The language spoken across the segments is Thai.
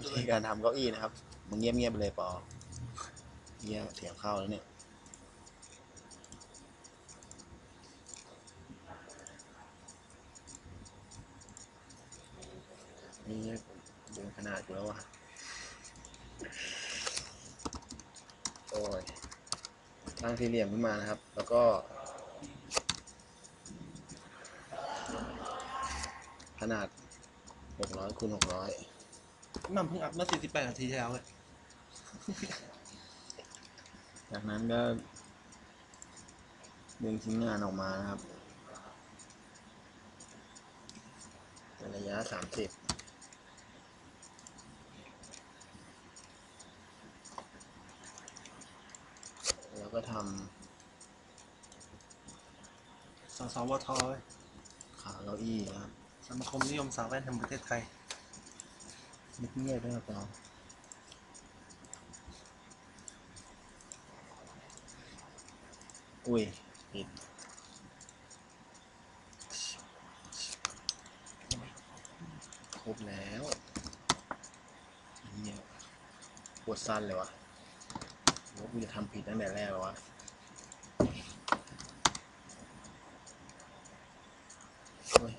วิธีการทำเก้าอี้นะครับ มึงเงียบเงียบไปเลยปอเงียบเสียงเข้าแล้วเนี่ย นี่เดินขนาดกูแล้ววะโอ้ยตั้งสี่เหลี่ยมขึ้นมานะครับ แล้วก็ ขนาดหกร้อยคูณหกร้อย มันเพิ่งอัพเมื่อ48นาทีที่แล้วเลยจากนั้นก็ดึงชิ้นงานออกมานะครับเป็นระยะสามสิบแล้วก็ทสสวทำขาเก้าอี้นะครับ สมาคมนิยมสาวแว่นแห่งประเทศไทย เงียบๆด้วยครับเราอุ้ยผิดครบแล้วเหี้ยปวดสั้นเลยวะว่ากูจะทำผิดตั้งแต่แรกแล้ววะโอ้ย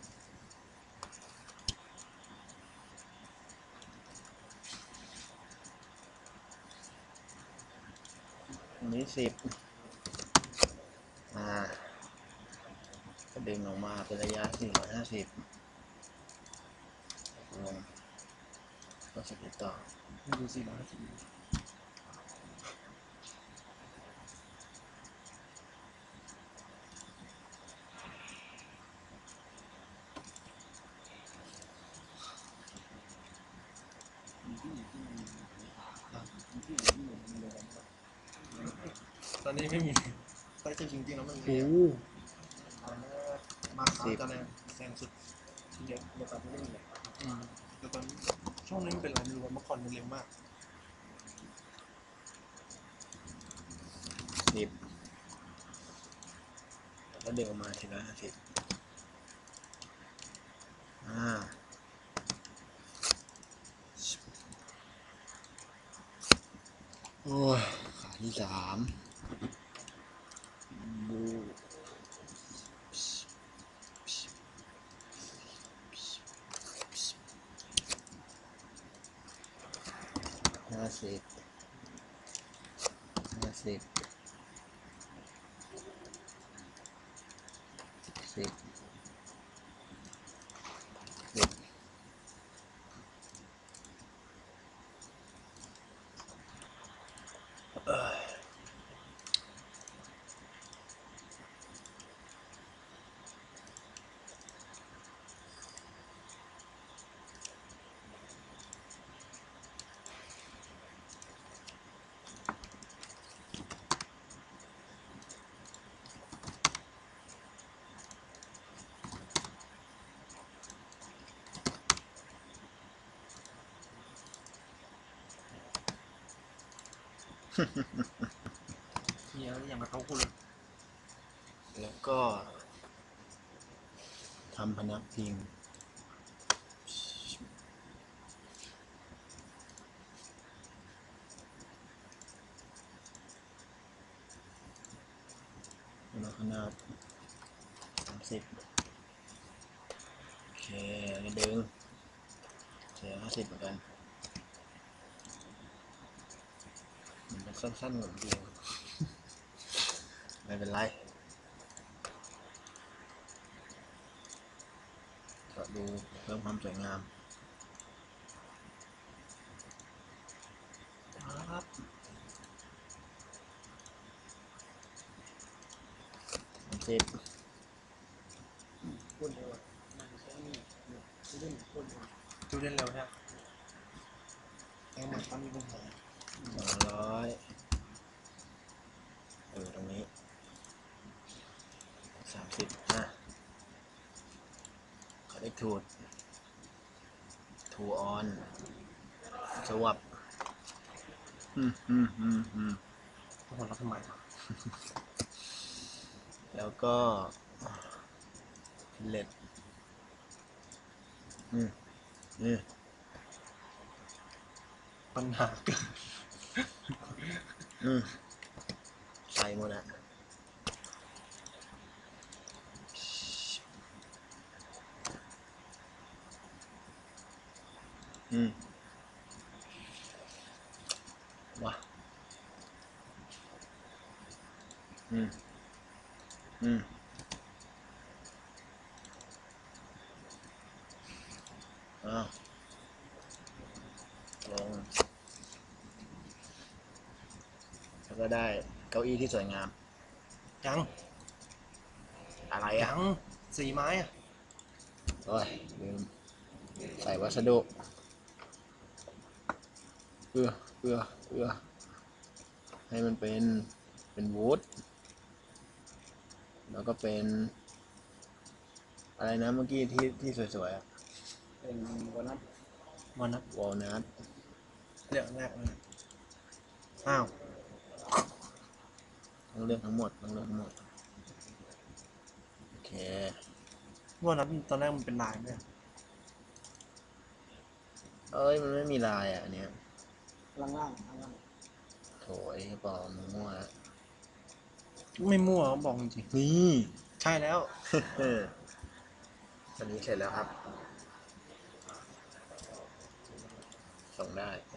อันนี้สิบมาก็ดึงออกมาเป็นระยะสี่ร้อยห้าสิบลงก็สกิดต่อไม่ดูสิร้อยสิ ตอนนี้ไม่มีไฟจริงจริงๆแล้วมันโอ้มาขาจะแรงแรงสุดทีเดียวเดี๋ยวตอนนี้ไม่มีเลยอืมแต่ตอนนี้ช่วงนี้มันเป็นอะไรไม่รู้ว่าเมื่อก่อนมันเร็วมากสิบแล้วก็ดึงออกมาทีละห้าสิบอ่าโอ้ยขาที่สามบู ห้าสิบห้าสิบสิบสิบเอ้ย เฮียอย่างกับเขาคุณแล้วก็ทำพนักพิงแล้วขนาดสามสิบโอเคแล้วดึงเสียห้าสิบเหมือนกัน มันสั้นๆหมือนเดียวไม่เป็นไรก็ดูเพิ่มความสวยงามครับสามสิบคุณเร็วมันใช้มีดเนี่ยเล่นคุณดูเล่นเร็วใช่ไหมแล้วมันทำมีปัญหา สองร้อยเออตรงนี้สามสิบนะเขาได้ถูดทูออนสวับอืมอืมอืมอืมโอ้โหแล้วทำไมวะแล้วก็เล็ดอืมอืมปัญหาเกิด อืมใส่หมดอะอืมว้าอืมอืมอ้าว ลง แล้วก็ได้เก้าอี้ที่สวยงามยัง อะไรยัอะงสี่ไม้อะโอ้ยลืมใส่วัสดุเอื้อเอื้อเอื้อให้มันเป็นเป็นวูดแล้วก็เป็น อะไรนะเมื่อกี้ที่ที่สวยๆอะเป็นวันนั้นวันนั้นวอลนัทเรื่องแรกเลยอ้าว ต้องเลือกทั้งหมดต้องเลือกทั้งหมดโอเควันนั้นตอนแรกมันเป็นลายไหมเอ้ยมันไม่มีลายอะอันเนี้ยล่างล่างล่างโถยปลอมมั่วแล้วไม่มั่วเขาบอกจริงนี่ๆใช่แล้วอันนี้เสร็จแล้วครับ ส่งได้โอ